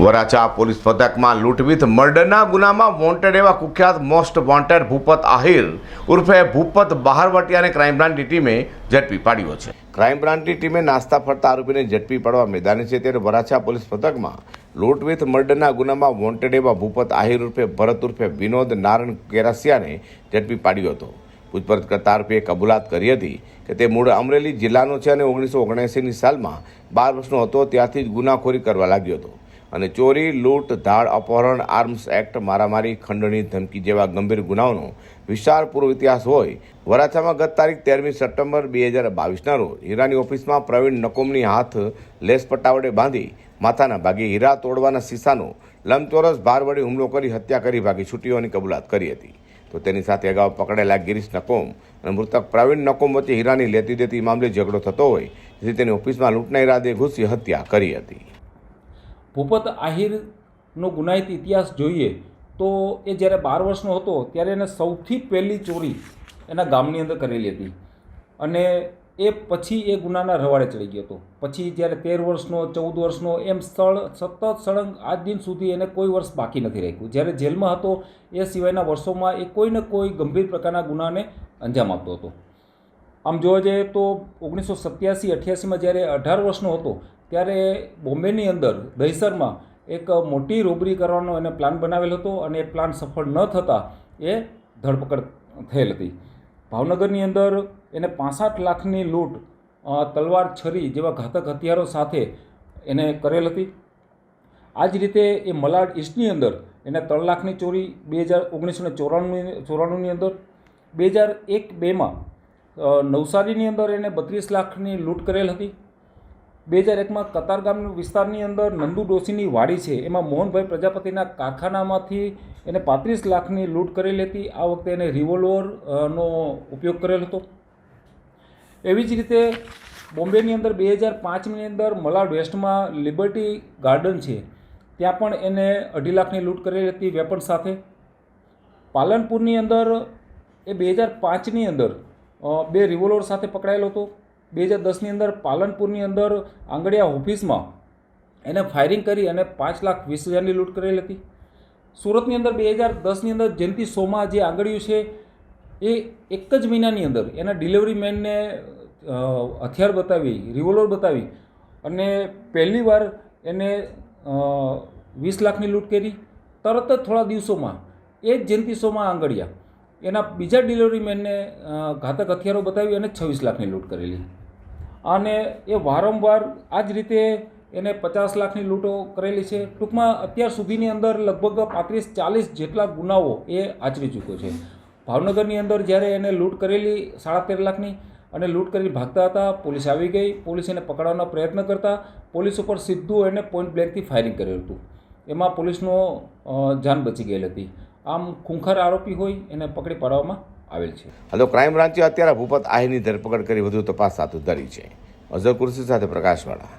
Varachha police મથકમાં લૂંટવીથ મર્ડરના ગુનામાં wanted એવા કુખ્યાત મોસ્ટ વોન્ટેડ ભૂપત આહિર ઉર્ફે ભૂપત બહારવટિયાને ક્રાઇમ બ્રાન્ચની ટીમે ઝડપી પાડ્યો છે. ક્રાઇમ બ્રાન્ચની ટીમે નાસ્તા ફરતા આરોપીને ઝડપી પાડવા મેદાને છે ત્યારે વરાછા પોલીસ મથકમાં લૂંટવીથ મર્ડરના ગુનામાં વોન્ટેડ એવા ભૂપત આહિર ઉર્ફે ભરત ઉર્ફે વિનોદ નારાયણ કેરાસિયાને ઝડપી પાડ્યો હતો. પૂછપરછ કરતા આરોપીએ કબૂલાત કરી હતી કે તે મૂળ અમરેલી જિલ્લાનો છે અને ઓગણીસો ઓગણએંસીની સાલમાં બાર વર્ષનો હતો, ત્યારથી જ ગુનાખોરી કરવા લાગ્યો હતો. અને ચોરી, લૂંટ, ધાડ, અપહરણ, આર્મ્સ એક્ટ, મારામારી, ખંડણી, ધમકી જેવા ગંભીર ગુનાઓનો વિશાળ પૂર્વ ઇતિહાસ હોય. વરાછામાં ગત તારીખ તેરમી સપ્ટેમ્બર બે હજાર બાવીસના રોજ હીરાની ઓફિસમાં પ્રવીણ નકોમની હાથ લેસ પટાવડે બાંધી માથાના ભાગે હીરા તોડવાના સીસાનો લંબચોરસ ભાર વડે હુમલો કરી હત્યા કરી ભાગી છૂટીઓની કબૂલાત કરી હતી. તો તેની સાથે અગાઉ પકડાયેલા ગિરીશ નકોમ અને મૃતક પ્રવીણ નકોમ વચ્ચે હીરાની લેતી દેતી મામલે ઝઘડો થતો હોય, જેથી તેની ઓફિસમાં લૂંટના ઈરાદે ઘૂસી હત્યા કરી હતી. ભૂપત આહિરનો ગુનાહિત ઇતિહાસ જોઈએ તો એ જ્યારે બાર વર્ષનો હતો ત્યારે એને સૌથી પહેલી ચોરી એના ગામની અંદર કરેલી હતી. અને એ પછી એ ગુનાના રવાડે ચડી ગયો હતો. પછી જ્યારે તેર વર્ષનો, ચૌદ વર્ષનો એમ સ્થળ, સતત સળંગ આજ દિન સુધી એને કોઈ વર્ષ બાકી નથી રાખ્યું. જ્યારે જેલમાં હતો એ સિવાયના વર્ષોમાં એ કોઈને કોઈ ગંભીર પ્રકારના ગુનાને અંજામ આપતો હતો. આમ જોવા જઈએ તો ઓગણીસો સત્યાસી, અઠ્યાસીમાં જ્યારે અઢાર વર્ષનો હતો ત્યારે બોમ્બેની અંદર દહીસરમાં એક મોટી રોબરી કરવાનો એને પ્લાન બનાવેલ હતો અને એ પ્લાન સફળ ન થતાં એ ધરપકડ થયેલ હતી. ભાવનગરની અંદર એને પાસઠ લાખની લૂંટ તલવાર છરી જેવા ઘાતક હથિયારો સાથે એને કરેલ હતી. આ જ રીતે એ મલાડ ઈસ્ટની અંદર એને ત્રણ લાખની ચોરી, બે હજાર ઓગણીસો ને ચોરાણું ચોરાણુંની અંદર, બે હજાર એક બેમાં નવસારીની અંદર એને બત્રીસ લાખની લૂંટ કરેલ હતી. બે હજાર એકમાં કતારગામ વિસ્તારની અંદર નંદુ ડોશીની વાડી છે. એમાં મોહનભાઈ પ્રજાપતિના કારખાનામાંથી એને પાંત્રીસ લાખની લૂંટ કરેલી હતી આ વખતે એને રિવોલ્વરનો ઉપયોગ કરેલ હતો. એવી જ રીતે બોમ્બેની અંદર બે હજાર પાંચની અંદર મલાડ વેસ્ટમાં લિબર્ટી ગાર્ડન છે. ત્યાં પણ એને અઢી લાખની લૂંટ કરેલી હતી વેપન સાથે. પાલનપુરની અંદર એ બે હજાર પાંચની અંદર બે રિવોલ્વર સાથે પકડાયેલો હતો. બે હજાર દસની અંદર પાલનપુરની અંદર આંગડિયા ઓફિસમાં એને ફાયરિંગ કરી અને પાંચ લાખ વીસ હજારની લૂંટ કરેલી હતી. સુરતની અંદર બે હજાર દસની અંદર જયંતિ સોમા જે આંગળીયું છે, એ એક જ મહિનાની અંદર એના ડિલિવરી મેનને હથિયાર બતાવી રિવોલ્વર બતાવી અને પહેલી વાર એને વીસ લાખની લૂંટ કરી. તરત જ થોડા દિવસોમાં એ જ જયંતિ સોમા આંગળિયા એના બીજા ડિલિવરી મેનને ઘાતક હથિયારો બતાવી અને છવ્વીસ લાખની લૂંટ કરેલી. અને એ વારંવાર આ જ રીતે એને પચાસ લાખની લૂંટો કરેલી છે. ટૂંકમાં અત્યાર સુધીની અંદર લગભગ પાંત્રીસ ચાલીસ જેટલા ગુનાઓ એ આચરી ચૂક્યો છે. ભાવનગરની અંદર જ્યારે એને લૂંટ કરેલી સાડા તેર લાખની અને લૂંટ કરી ભાગતા હતા, પોલીસ આવી ગઈ. પોલીસ એને પકડવાનો પ્રયત્ન કરતા પોલીસ ઉપર સીધું એને પોઈન્ટ બ્લેન્કથી ફાયરિંગ કર્યું હતું. એમાં પોલીસનો જાન બચી ગયેલ હતી. આમ ખૂંખર આરોપી હોય એને પકડી પાડવામાં આવેલ છે. હાલો ક્રાઇમ બ્રાન્ચે અત્યારે ભૂપત આહીની ધરપકડ કરી વધુ તપાસ હાથ ધરી છે. અઝર કુર્સી સાથે પ્રકાશવાળા.